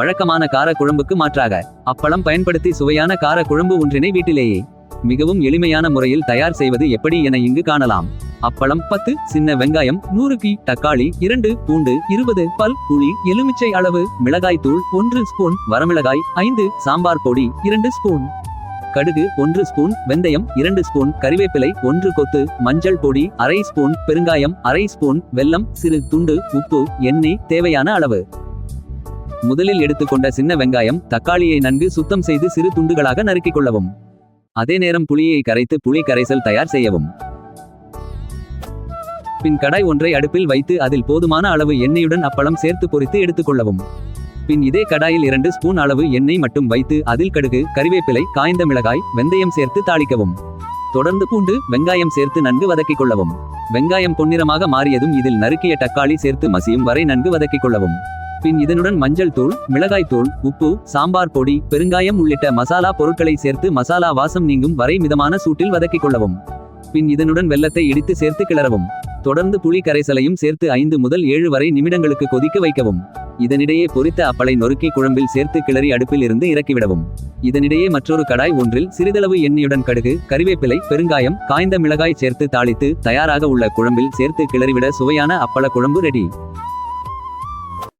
வழக்கமான கார குழம்புக்கு மாற்றாக. அப்பளம் பயன்படுத்தி சுவையான கார குழம்பு ஒன்றினை வீட்டிலேயே. மிகவும் எளிமையான முறையில் தயார் செய்வது எப்படி என இங்கு காணலாம். அப்பளம் பத்து சின்ன வெங்காயம் நூறு கி தக்காளி இரண்டு பூண்டு இருபது பல் புளி எலுமிச்சை அளவு மிளகாய் தூள் ஒன்று ஸ்பூன் வரமிளகாய் ஐந்து சாம்பார் பொடி இரண்டு ஸ்பூன். கடுகு ஒன்று ஸ்பூன் வெந்தயம் இரண்டு ஸ்பூன் கறிவேப்பிலை ஒன்று கொத்து மஞ்சள் பொடி அரை ஸ்பூன் பெருங்காயம் அரை ஸ்பூன் வெல்லம் சிறு துண்டு உப்பு எண்ணெய் தேவையான அளவு. முதலில் எடுத்துக்கொண்ட சின்ன வெங்காயம் தக்காளியை நன்கு சுத்தம் செய்து சிறு துண்டுகளாக நறுக்கிக் கொள்ளவும். அதே நேரம் புளியை கரைத்து புளி கரைசல் தயார் செய்யவும். பின் கடாய் ஒன்றை அடுப்பில் வைத்து அதில் போதுமான அளவு எண்ணெயுடன் அப்பளம் சேர்த்து பொரித்து எடுத்துக்கொள்ளவும் பின் இதே கடாயில் இரண்டு ஸ்பூன் அளவு எண்ணெய் மட்டும் வைத்து அதில் கடுகு கறிவேப்பிலை காய்ந்த மிளகாய் வெந்தயம் சேர்த்து தாளிக்கவும். தொடர்ந்து பூண்டு வெங்காயம் சேர்த்து நன்கு வதக்கிக் கொள்ளவும். வெங்காயம் பொன்னிறமாக மாறியதும் இதில் நறுக்கிய தக்காளி சேர்த்து மசியும் வரை நன்கு வதக்கிக் கொள்ளவும். பின் இதனுடன் மஞ்சள் தூள் மிளகாய் தூள் உப்பு சாம்பார் பொடி பெருங்காயம் உள்ளிட்ட மசாலா பொருட்களை சேர்த்து மசாலா வாசம் நீங்கும் வரை மிதமான சூட்டில் வதக்கிக் கொள்ளவும். பின் இதனுடன் வெல்லத்தை இடித்து சேர்த்து கிளறவும். தொடர்ந்து புளி கரைசலையும் சேர்த்து ஐந்து முதல் ஏழு வரை நிமிடங்களுக்கு கொதிக்க வைக்கவும். இதனிடையே பொரித்த அப்பளை நொறுக்கி குழம்பில் சேர்த்து கிளறி அடுப்பில் இருந்து இறக்கிவிடவும். இதனிடையே மற்றொரு கடாய் ஒன்றில் சிறிதளவு எண்ணெயுடன் கடுகு கறிவேப்பிலை பெருங்காயம் காய்ந்த மிளகாய் சேர்த்து தாளித்து தயாராக உள்ள குழம்பில் சேர்த்து கிளறிவிட சுவையான அப்பள குழம்பு ரெடி.